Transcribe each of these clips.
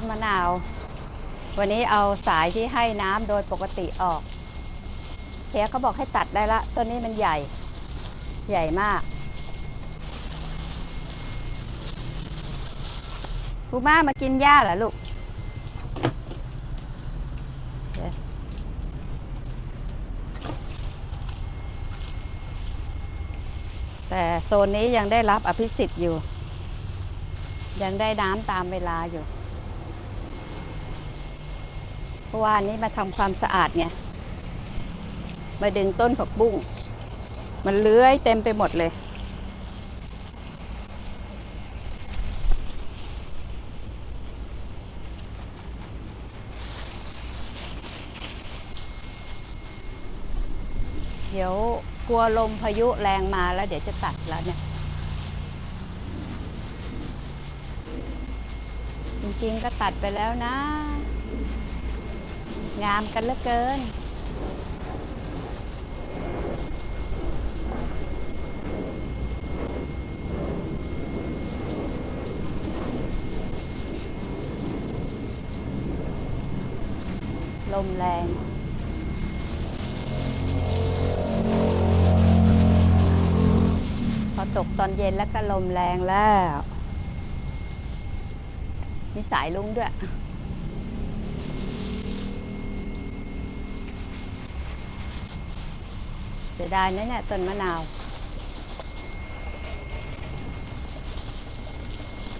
นมะนาว วันนี้เอาสายที่ให้น้ำโดยปกติออกเฮียเขาบอกให้ตัดได้ละต้นนี้มันใหญ่ ใหญ่มากปูม่ามากินหญ้าเหรอลูกแต่โซนนี้ยังได้รับอภิสิทธิ์อยู่ ยังได้น้ำตามเวลาอยู่ เพราะว่านี้มาทำความสะอาดไงมาดึงต้นผักบุ้ง มันเลื้อยเต็มไปหมดเลย เดี๋ยวกลัวลมพายุแรงมาแล้วเดี๋ยวจะตัดแล้วเนี่ย จริงๆก็ตัดไปแล้วนะ งามกันเหลือเกิน ลมแรงพอตกตอนเย็นแล้วก็ลมแรงแล้ว มีสายลุงด้วย สียดายนะเนี่ยต้นมะนาว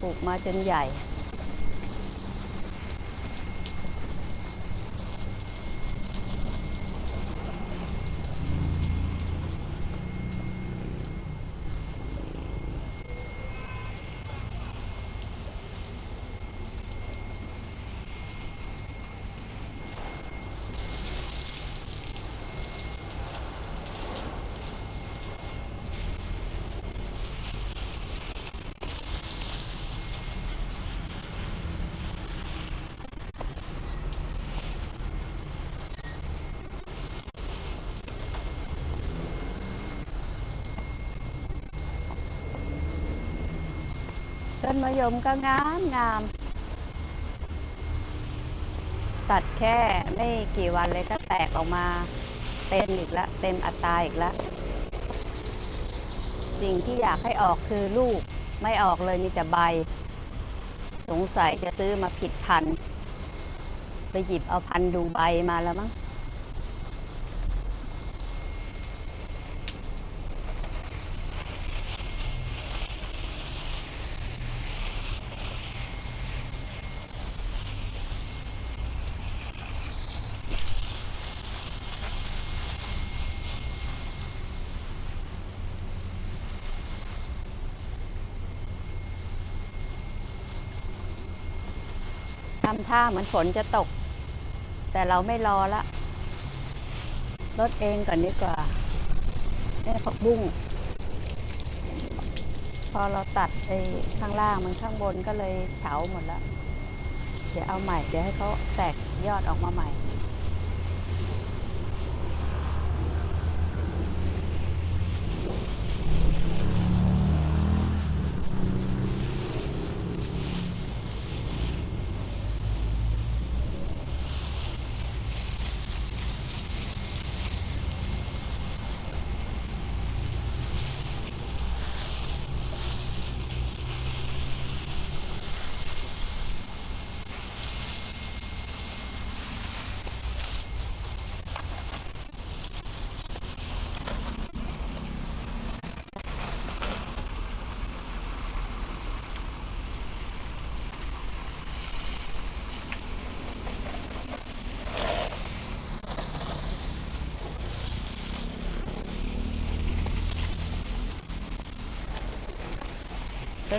ปลูกมาจนใหญ่ ต้นมะยมก็งามงาม ตัดแค่ไม่กี่วันเลยก็แตกออกมา เต็มอีกแล้วเต็มอัตราอีกแล้วสิ่งที่อยากให้ออกคือลูกไม่ออกเลยมีแต่ใบ สงสัยจะซื้อมาผิดพัน ไปหยิบเอาพันดูใบมาแล้วมั้งำท่าเหมือนฝนจะตก แต่เราไม่รอละลดเองก่อนดีกว่าแม่ผักบุ้ง พอเราตัดไอ้ข้างล่างมันข้างบนก็เลยเฉาหมดแล้ว เดี๋ยวเอาใหม่ เดี๋ยวให้เขาแตกยอดออกมาใหม่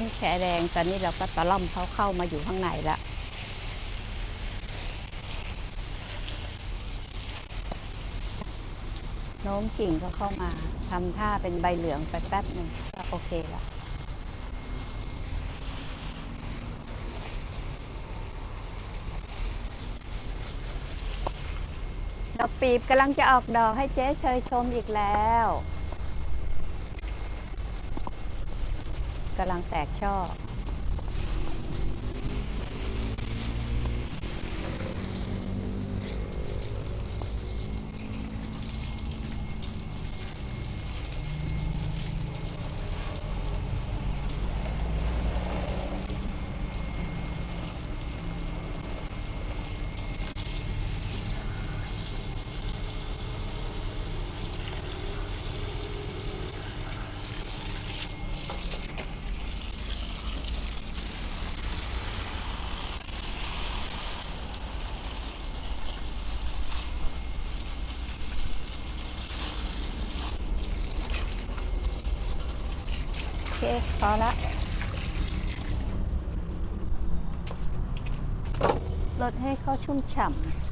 นแขแดง ตอนนี้เราก็ตะล่อมเขาเข้ามาอยู่ข้างในละโน้มกิ่งก็เข้ามาทำท่าเป็นใบเหลืองไปแป๊บหนึ่งก็โอเคละดอกปีบกำลังจะออกดอกให้เจ๊เชยชมอีกแล้ว กำลังแตกช่อ เคพอละลดให้เขาชุ่มฉ่ำ